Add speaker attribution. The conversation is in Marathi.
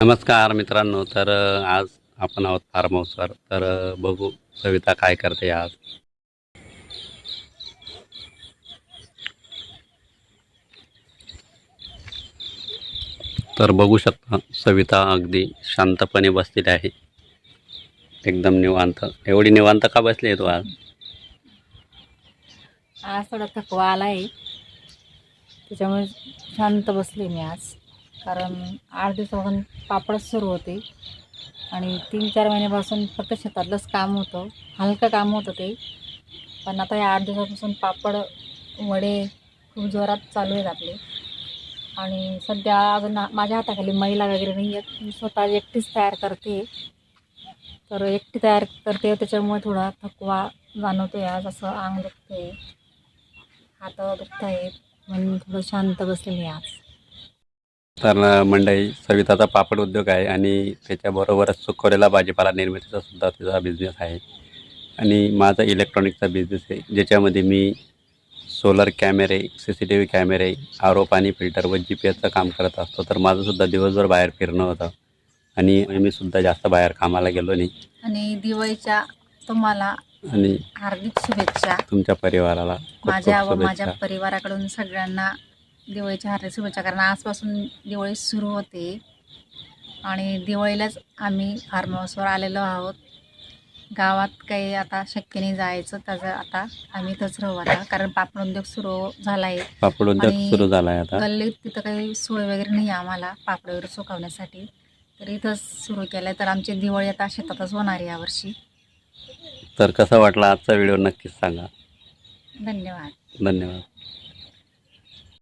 Speaker 1: नमस्कार मित्रांनो तर आज आपण आहोत फार्म हाऊसवर तर बघू सविता काय करते आज. तर बघू शकता सविता अगदी शांतपणे बसलेली आहे. एकदम निवांत. एवढी निवांत का बसली आहे तू आज?
Speaker 2: आज थोडा थकवा आला आहे त्याच्यामुळे शांत बसली मी आज. कारण आठ दिवसापासून पापडच सुरू होते. आणि तीन चार महिन्यापासून फक्त शेतातलंच काम होतं. हलकं काम होतं ते. पण आता या आठ दिवसापासून पापड वडे खूप जोरात चालू आहेत आपले. आणि सध्या अजून माझ्या हाताखाली महिला वगैरे नाही आहेत. मी स्वतः एकटीच तयार करते. तर एकटी तयार करते त्याच्यामुळे थोडा थकवा जाणवतो आज. असं अंग दुखते हात दुखत आहेत म्हणून थोडं शांत बसलेली आहे आज.
Speaker 1: तर अ, मंडळी सविताचा पापड उद्योग आहे आणि त्याच्याबरोबरच सुकवलेला भाजीपाला निर्मितीचा सुद्धा तिचा बिझनेस आहे. आणि माझा इलेक्ट्रॉनिकचा बिझनेस आहे ज्याच्यामध्ये मी सोलर कॅमेरे सी सी टी व्ही कॅमेरे आरो पाणी फिल्टर व जी पी एसचं काम करत असतो. तर माझंसुद्धा दिवसभर बाहेर फिरणं होतं आणि मी सुद्धा जास्त बाहेर कामाला गेलो नाही.
Speaker 2: आणि दिवाळीच्या तुम्हाला
Speaker 1: आणि
Speaker 2: हार्दिक शुभेच्छा.
Speaker 1: तुमच्या परिवाराला खूप
Speaker 2: माझ्या व माझ्या
Speaker 1: शुभेच्छा.
Speaker 2: परिवाराकडून सगळ्यांना दिवाळीच्या हार्दिक शुभेच्छा. कारण आजपासून दिवाळी सुरू होते. आणि दिवाळीलाच आम्ही फार्म हाऊसवर आलेलो आहोत. गावात काही आता शक्य नाही जायचं. त्याचं आता आम्ही इथंच राहू आता. कारण पापड उद्योग सुरू झाला आहे
Speaker 1: पापड उद्योग सुरू झाला आहे आता.
Speaker 2: गल्लीत तिथं काही सोय वगैरे नाही आम्हाला पापड वगैरे सुकवण्यासाठी. तर इथंच सुरू केलं आहे तर आमची दिवाळी आता शेतातच होणार आहे यावर्षी.
Speaker 1: तर कसा वाटला आजचा व्हिडिओ नक्कीच सांगा.
Speaker 2: धन्यवाद.
Speaker 1: धन्यवाद.